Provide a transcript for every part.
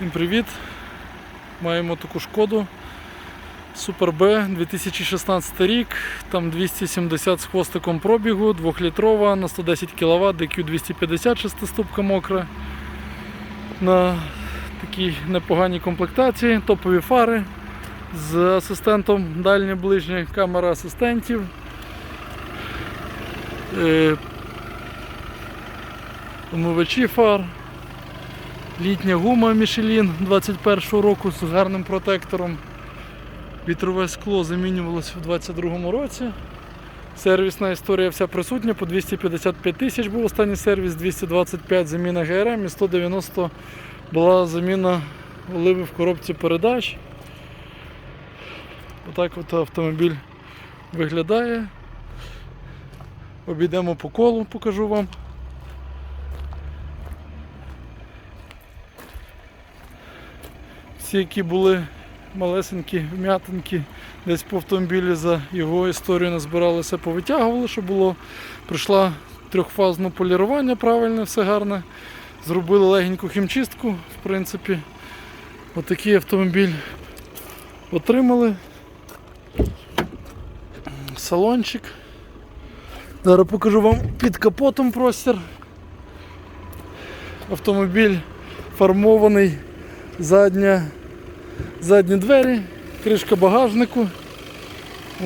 Всім привіт! Маємо таку шкоду Супер Б 2016 рік, там 270 з хвостиком пробігу, 2-літрова на 110 кВт, DQ 250 шестиступка мокра. На такій непоганій комплектації, топові фари з асистентом дальнє ближнє, камера асистентів. Е, Омивачі фар. Літня гума Michelin 21 року з гарним протектором. Вітрове скло замінювалося в 22 році. Сервісна історія вся присутня, по 255 тисяч був останній сервіс, 225 заміна ГРМ і 190 була заміна оливи в коробці передач. Отак от автомобіль виглядає. Обійдемо по колу, покажу вам. Всі, які були малесенькі, вм'ятинки, десь по автомобілі за його історію назбиралися, повитягували, що було. Прийшла трьохфазне полірування, правильне, все гарне. Зробили легеньку хімчистку, в принципі. Отакий автомобіль отримали. Салончик. Зараз покажу вам під капотом простір. Автомобіль фармований, задня, задні двері, кришка багажнику.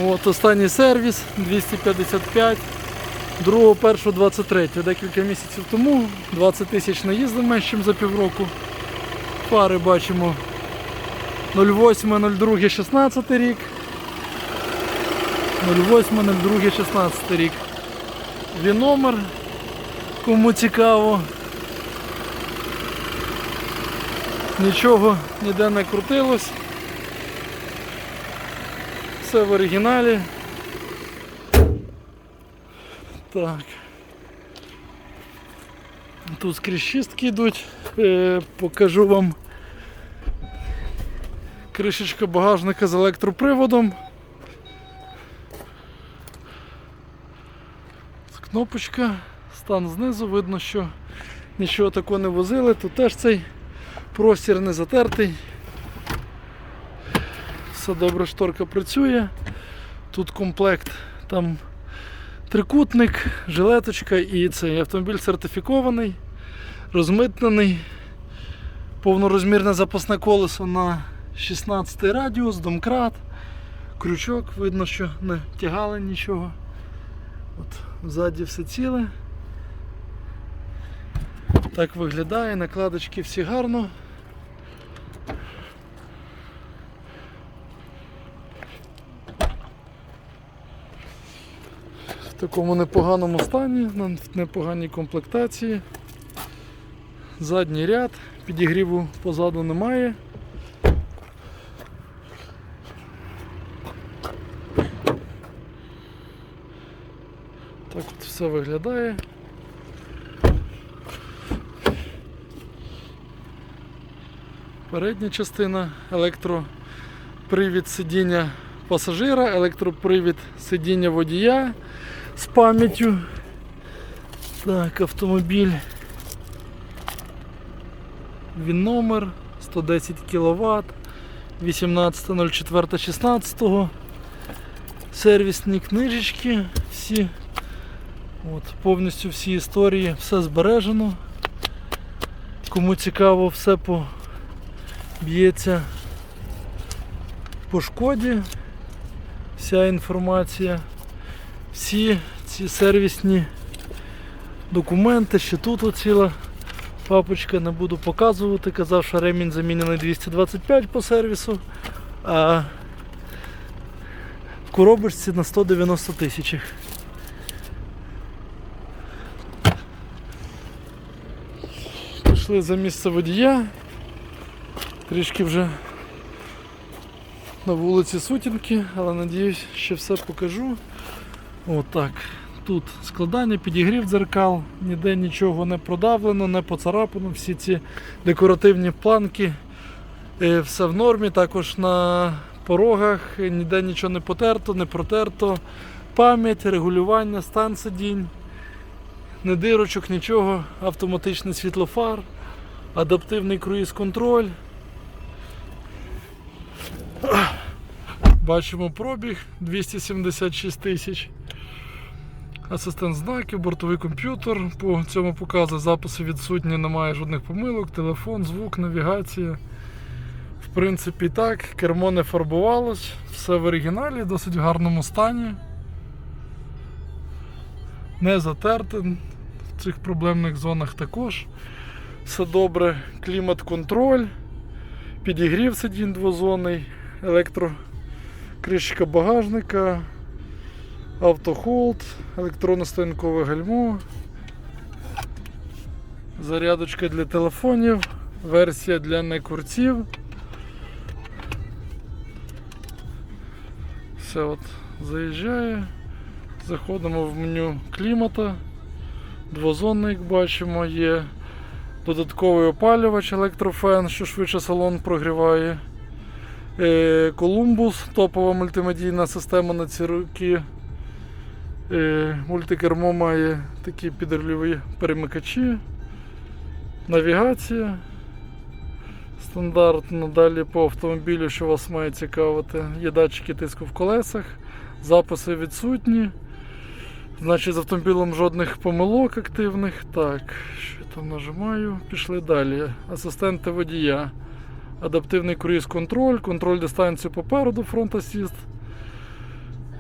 От, останній сервіс 255, 2 1 23 декілька місяців тому, 20 тисяч наїздив менше, ніж за півроку. Фари бачимо 08, 02, 16 рік. 08, 02, 16 рік. Він номер, кому цікаво. Нічого ніде не крутилось. Все в оригіналі. Так. Тут скрізь шістки йдуть. Е, покажу вам кришечка багажника з електроприводом. Кнопочка, стан знизу, видно, що нічого такого не возили. Тут теж цей простір не затертий. Все добре, шторка працює. Тут комплект, там трикутник, жилеточка і цей автомобіль сертифікований, розмитнений, повнорозмірне запасне колесо на 16 радіус, домкрат, крючок, видно, що не тягали нічого. От, Ззаді все ціле. Так виглядає, накладочки всі гарно. Такому непоганому стані, на непоганій комплектації. Задній ряд, підігріву позаду немає. Так от все виглядає. Передня частина, електропривід сидіння пасажира, електропривід сидіння водія з пам'яттю. Так, автомобіль. Він номер 110 кВт 18.04.16. Сервісні книжечки, всі, от, повністю всі історії, все збережено. Кому цікаво, все по б'ється по шкоді. Вся інформація. Всі ці сервісні документи, ще тут оціла папочка, не буду показувати. Казав, що ремінь замінений 225 по сервісу, а в коробочці на 190 тисячах. Пішли за місце водія. Трішки вже на вулиці сутінки, але надіюсь, що все покажу. Отак. Тут складання, підігрів дзеркал, ніде нічого не продавлено, не поцарапано, всі ці декоративні планки, е, все в нормі. Також на порогах ніде нічого не потерто, не протерто. Пам'ять, регулювання, стан сидінь, не дирочок, нічого, автоматичний світлофар, адаптивний круїз-контроль. Бачимо пробіг 276 тисяч. Асистент знаків, бортовий комп'ютер. По цьому показує записи відсутні, немає жодних помилок, телефон, звук, навігація. В принципі, так, кермо не фарбувалось, все в оригіналі, досить в гарному стані. Не затерте, в цих проблемних зонах також. Все добре, клімат-контроль, підігрів сидінь двозонний, електрокришка багажника, автохолд, електронно стоянкове гальмо, зарядочка для телефонів, версія для некурців. Все от заїжджає. Заходимо в меню клімата. Двозонний, як бачимо, є додатковий опалювач електрофен, що швидше салон прогріває. Е, Колумбус, топова мультимедійна система на ці роки. Е, Мультикермо має такі підрульові перемикачі. Навігація. Стандартно далі по автомобілю, що вас має цікавити, є датчики тиску в колесах, записи відсутні. Значить, з автомобілем жодних помилок активних. Так, що я там нажимаю? Пішли далі. Асистенти водія. Адаптивний круїз контроль, контроль дистанції попереду, фронт асіст.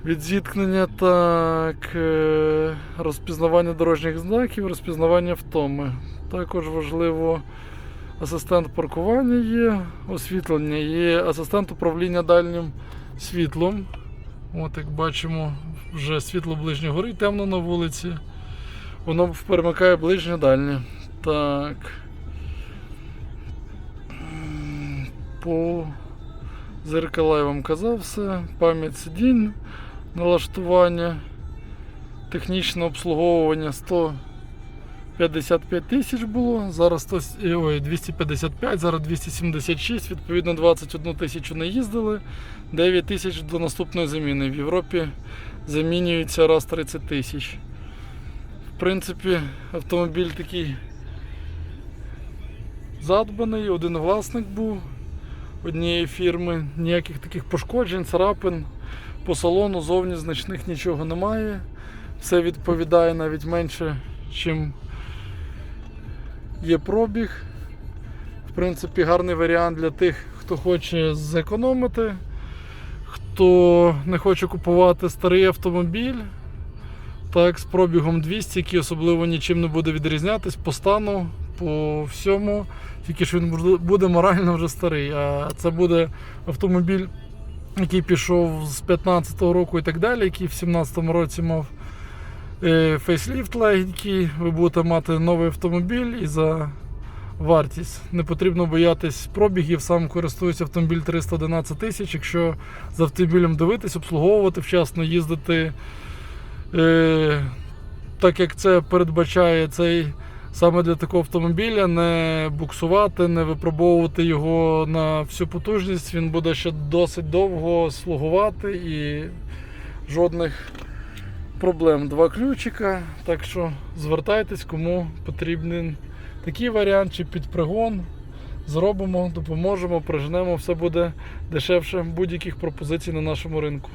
Від зіткнення так, е, розпізнавання дорожніх знаків, розпізнавання втоми. Також важливо асистент паркування є, освітлення, є асистент управління дальнім світлом. От як бачимо, вже світло ближнє горить темно на вулиці. Воно перемикає ближнє дальнє. Так. По зеркала я вам казав все. Пам'ять сидінь, налаштування, технічне обслуговування 155 тисяч було, зараз 100, е, ой, 255, зараз 276, відповідно 21 тисячу не їздили, 9 тисяч до наступної заміни. В Європі замінюється раз 30 тисяч. В принципі, автомобіль такий задбаний, один власник був однієї фірми, ніяких таких пошкоджень, царапин. По салону зовні значних нічого немає. Все відповідає навіть менше, чим є пробіг. В принципі, гарний варіант для тих, хто хоче зекономити, хто не хоче купувати старий автомобіль. Так, з пробігом 200, який особливо нічим не буде відрізнятись по стану, по всьому. Тільки що він буде- морально вже старий. А це буде автомобіль, який пішов з 15-го року і так далі, який в 17-му році мав е, фейсліфт легенький. Ви будете мати новий автомобіль і за вартість. Не потрібно боятись пробігів, сам користуюсь автомобіль 311 тисяч. Якщо з автомобілем дивитись, обслуговувати вчасно, їздити. Е, так як це передбачає цей саме для такого автомобіля, не буксувати, не випробовувати його на всю потужність, він буде ще досить довго слугувати і жодних проблем. Два ключика. Так що звертайтесь, кому потрібен такий варіант чи під пригон. Зробимо, допоможемо, прижнемо, все буде дешевше будь-яких пропозицій на нашому ринку.